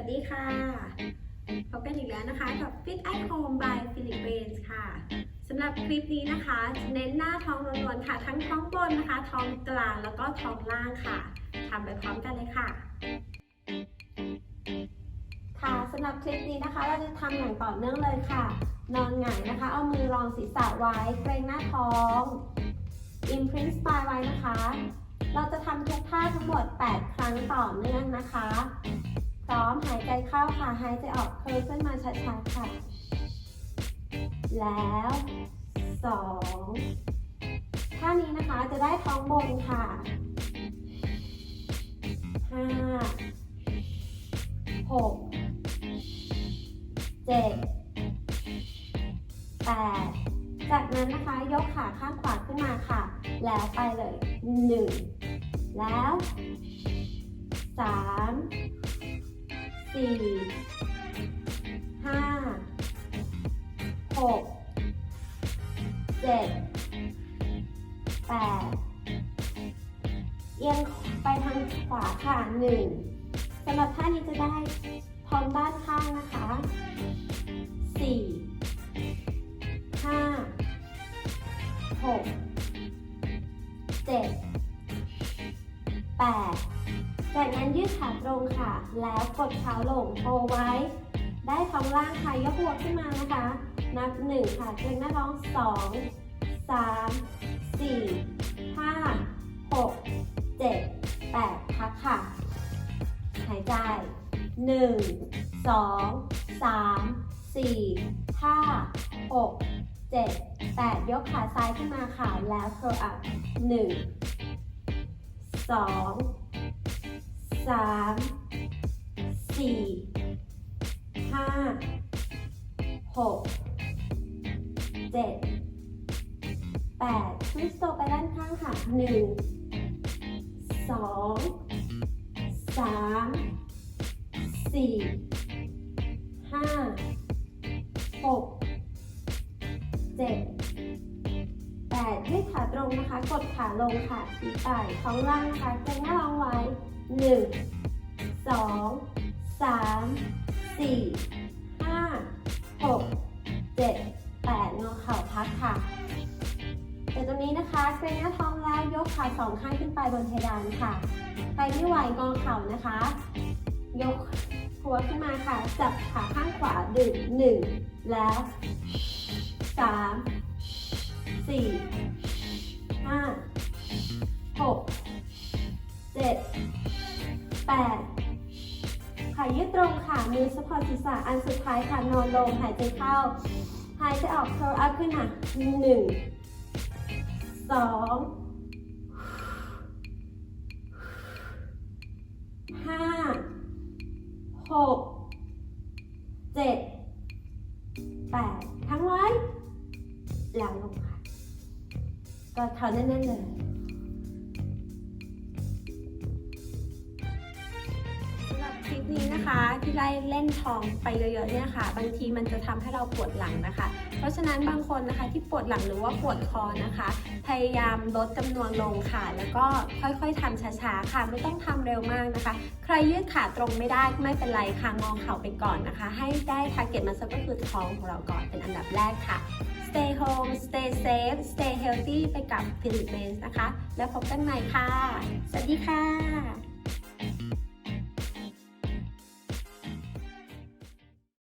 วัสดีค่ะ พบกันอีกแล้วนะคะกับ Fit at Home by Philippines ค่ะสำหรับคลิปนี้นะคะจะเน้นหน้าท้องล้วนๆค่ะ ทั้งท้องบนนะคะ ท้องกลางแล้วก็ท้องล่างค่ะทำไปพร้อมกันเลยค่ะ ค่ะสำหรับคลิปนี้นะคะ เราจะทำอย่างต่อเนื่องเลยค่ะ นอนหงายนะคะ เอามือรองศีรษะไว้เกรงหน้าท้อง imprint spine ไว้นะคะ เราจะทำทุกท่าทั้งหมด 8 ครั้งต่อเนื่องนะคะ พร้อมหายใจเข้าค่ะหายใจออกเคยขึ้นมาช้าๆค่ะ แล้วสองท่านี้นะคะจะได้ท้องบนค่ะห้าหกเจ็ดแปดจากนั้นนะคะยกขาข้างขวาขึ้นมาค่ะ แล้วไปเลยหนึ่งแล้วสาม สี่ห้าหกเจ็ดแปดเอียงไปทางขวาค่ะหนึ่งสำหรับท่านี้จะได้ท้องด้านข้างนะคะสี่ห้าหกเจ็ดแปด จากนั้นยืดขาตรงค่ะ แล้วกดเท้าลงโฮไว้ ได้ท้องล่างค่ะยกหัวขึ้นมานะคะ นับหนึ่งค่ะเกรงหน้าท้องสองสามสี่ห้าหกเจ็ดแปดพักค่ะ หายใจหนึ่งสองสามสี่ห้าหกเจ็ดแปดยกขาซ้ายขึ้นมาค่ะ แล้ว curl up หนึ่งสอง สามสี่ห้าหกเจ็ดแปดทวิสโตไปด้านข้างค่ะหนึ่งสองสามสี่ห้าหกเจ็ดแปดยืดขาตรงนะคะ กดขาลงค่ะชี้ไปท้องล่างนะคะเกรงหน้าท้องไว้ หนึ่งสองสามสี่ห้าหกเจ็ดแปดงอเข่าพักค่ะแต่ตรงนี้นะคะเกรงหน้าท้องแล้วยกขาสองข้างขึ้นไปบนเพดานค่ะใครไม่ไหวงอเข่านะคะ ยกหัวขึ้นมาค่ะ จับขาข้างขวาดึงหนึ่งแล้วสามสี่ห้า รงค่ะมือสะพอศีรษะอันสุดท้ายค่ะนอนลงหายใจเข้า หายใจออก curl up ขึ้นค่ะหนึ่งสองห้าหกเจ็ดแปดทั้งไว้แล้วลงค่ะก็เท้าแน่นๆเลย นะคะที่ไล่เล่นทองไปเยอะๆเนี่ยค่ะ บางทีมันจะทำให้เราปวดหลังนะคะ เพราะฉะนั้นบางคนนะคะที่ปวดหลังหรือว่าปวดคอนะคะ พยายามลดจำนวนลงค่ะ แล้วก็ค่อยๆทำช้าๆค่ะ ไม่ต้องทำเร็วมากนะคะ ใครยืดขาตรงไม่ได้ไม่เป็นไรค่ะงอเข่าไปก่อนนะคะ ให้ได้ target muscle ก็คือท้องของเราก่อนเป็นอันดับแรกค่ะ stay home stay safe stay healthy ไปกับ Philippines นะคะ แล้วพบกันใหม่ค่ะ สวัสดีค่ะ